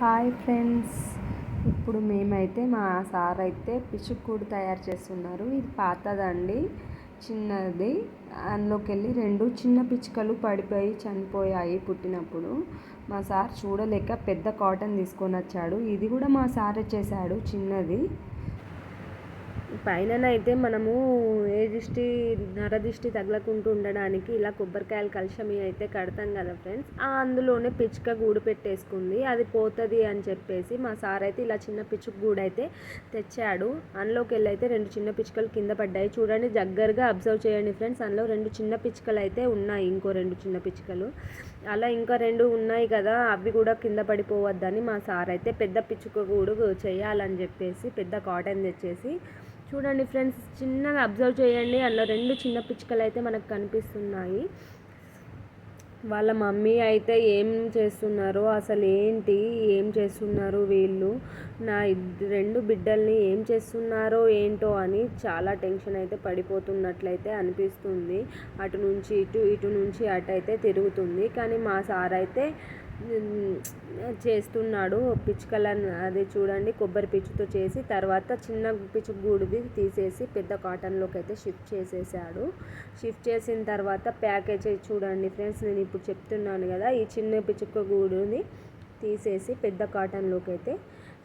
Hi friends. ఇప్పుడు మేమైతే మా సార్ అయితే పిచ్చుకూడు తయారు చేస్తున్నారు. ఇది పాతదండి చిన్నది. అందులోకి వెళ్ళి రెండు చిన్న పిచ్చుకలు పడిపోయి చనిపోయాయి పుట్టినప్పుడు. మా సార్ చూడలేక పెద్ద కాటన్ తీసుకొని వచ్చాడు ఇది కూడా మా సారే చేశాడు చిన్నది. పైననైతే మనము ఏ దిష్టి నర దిష్టి తగలకుండా ఉండడానికి ఇలా కొబ్బరికాయలు కలుషమి అయితే కడతాం కదా ఫ్రెండ్స్. ఆ అందులోనే పిచ్చుక గూడు పెట్టేసుకుంది. అది పోతుంది అని చెప్పేసి మా సార్ అయితే ఇలా చిన్న పిచ్చుక గూడు అయితే తెచ్చాడు. అందులోకి వెళ్ళి అయితే రెండు చిన్న పిచ్చుకలు కింద పడ్డాయి. చూడండి దగ్గరగా అబ్జర్వ్ చేయండి ఫ్రెండ్స్. అందులో రెండు చిన్న పిచ్చుకలు అయితే ఉన్నాయి. ఇంకో రెండు చిన్న పిచ్చుకలు. అలా ఇంకా రెండు ఉన్నాయి కదా అవి కూడా కింద పడిపోవద్దని మా సార్ అయితే పెద్ద పిచ్చుక గూడు చేయాలని చెప్పేసి పెద్ద కాటన్ తెచ్చేసి చూడండి ఫ్రెండ్స్ చిన్నగా అబ్జర్వ్ చేయండి. అందులో రెండు చిన్న పిచ్చుకలు అయితే మనకు కనిపిస్తున్నాయి. వాళ్ళ మమ్మీ అయితే ఏం చేస్తున్నారో అసలు ఏంటి ఏం చేస్తున్నారు వీళ్ళు నా రెండు బిడ్డల్ని ఏం చేస్తున్నారో ఏంటో అని చాలా టెన్షన్ అయితే పడిపోతున్నట్లయితే అనిపిస్తుంది. అటు నుంచి ఇటు ఇటు నుంచి అటు అయితే తిరుగుతుంది. కానీ మా సార్ అయితే చేస్తున్నాడు. పిచ్చుకలను అది చూడండి కొబ్బరి పిచ్చుతో చేసి తర్వాత చిన్న పిచ్చుక గూడుది తీసేసి పెద్ద కాటన్లోకి అయితే షిఫ్ట్ చేసేసాడు. షిఫ్ట్ చేసిన తర్వాత ప్యాకేజ్ చూడండి ఫ్రెండ్స్ నేను ఇప్పుడు చెప్తున్నాను కదా ఈ చిన్న పిచ్చుక గూడుని తీసేసి పెద్ద కాటన్లోకి అయితే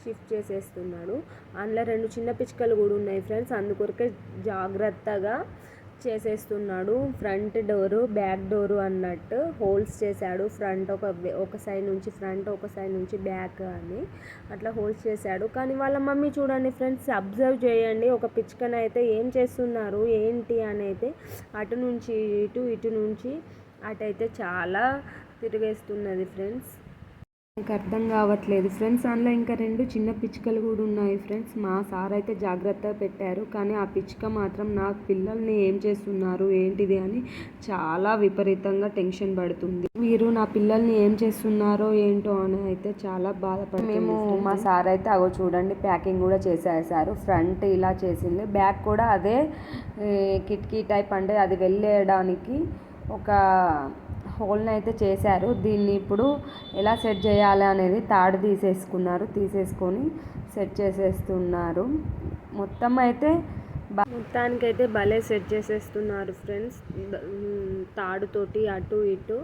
షిఫ్ట్ చేసేస్తున్నాడు. అందులో రెండు చిన్న పిచ్చుకలు కూడా ఉన్నాయి ఫ్రెండ్స్ అందుకొరకే జాగ్రత్తగా చేసేస్తున్నాడు. ఫ్రంట్ డోరు బ్యాక్ డోరు అన్నట్టు హోల్స్ చేశాడు. ఫ్రంట్ ఒక ఒక సైడ్ నుంచి ఫ్రంట్ ఒక సైడ్ నుంచి బ్యాక్ అని అట్లా హోల్స్ చేశాడు. కానీ వాళ్ళ మమ్మీ చూడండి ఫ్రెండ్స్ అబ్జర్వ్ చేయండి. ఒక పిచ్చుకని అయితే ఏం చేస్తున్నారు? ఏంటి అని అయితే అటు నుంచి ఇటు ఇటు నుంచి అటైతే చాలా తిరిగేస్తున్నది ఫ్రెండ్స్. నాకు అర్థం కావట్లేదు. ఫ్రెండ్స్ అందులో ఇంకా రెండు చిన్న పిచ్చుకలు కూడా ఉన్నాయి ఫ్రెండ్స్. మా సార్ అయితే జాగ్రత్తగా పెట్టారు కానీ ఆ పిచ్చుక మాత్రం నా పిల్లల్ని ఏం చేస్తున్నారు ఏంటిది అని చాలా విపరీతంగా టెన్షన్ పడుతుంది. మీరు నా పిల్లల్ని ఏం చేస్తున్నారో ఏంటో అని అయితే చాలా బాధపడి మేము మా సార్ అయితే అగో చూడండి ప్యాకింగ్ కూడా చేసేసారు. ఫ్రంట్ ఇలా చేసింది. బ్యాక్ కూడా అదే కిటికీ టైప్ అంటే అది వెళ్ళేయడానికి ఒక హోల్ని అయితే చేశారు. దీన్ని ఇప్పుడు ఎలా సెట్ చేయాలి అనేది తాడు తీసేసుకున్నారు. తీసేసుకొని సెట్ చేసేస్తున్నారు. మొత్తం అయితే మొత్తానికైతే భలే సెట్ చేసేస్తున్నారు ఫ్రెండ్స్. తాడుతోటి అటు ఇటు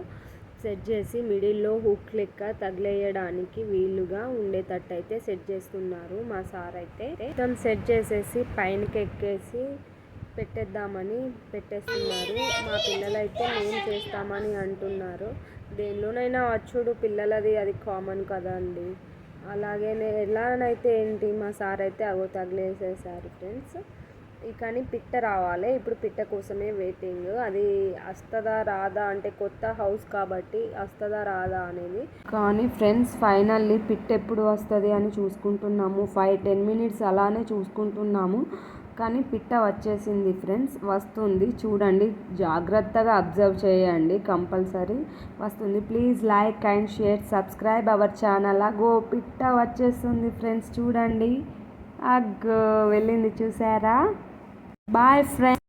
సెట్ చేసి మిడిల్లో హుక్ లెక్క తగిలేయడానికి వీలుగా ఉండేటట్టు అయితే సెట్ చేస్తున్నారు మా సార్ అయితే. మొత్తం సెట్ చేసేసి పైనకి ఎక్కేసి పెట్టేద్దామని పెట్టేస్తున్నారు. మా పిల్లలైతే మేము చేస్తామని అంటున్నారు. దేనిలోనైనా వచ్చుడు పిల్లలది అది కామన్ కదా అండి. అలాగే ఎలానైతే ఏంటి మా సార్ అయితే అగో తగిలేసేసారు ఫ్రెండ్స్. కానీ పిట్ట రావాలి. ఇప్పుడు పిట్ట కోసమే వెయిటింగ్ అది వస్తుందా రాదా అంటే కొత్త హౌస్ కాబట్టి వస్తుందా రాదా అనేది. కానీ ఫ్రెండ్స్ ఫైనల్లీ పిట్ట ఎప్పుడు వస్తుంది అని చూసుకుంటున్నాము. ఫైవ్ టెన్ మినిట్స్ అలానే చూసుకుంటున్నాము. కానీ పిట్ట వచ్చేసింది ఫ్రెండ్స్. వస్తుంది. చూడండి. జాగ్రత్తగా అబ్జర్వ్ చేయండి. కంపల్సరీ వస్తుంది. Please like and share. Subscribe our channel. అగో పిట్ట వచ్చేస్తుంది ఫ్రెండ్స్. చూడండి. అగ్గో వెళ్ళింది చూసారా? Bye friends.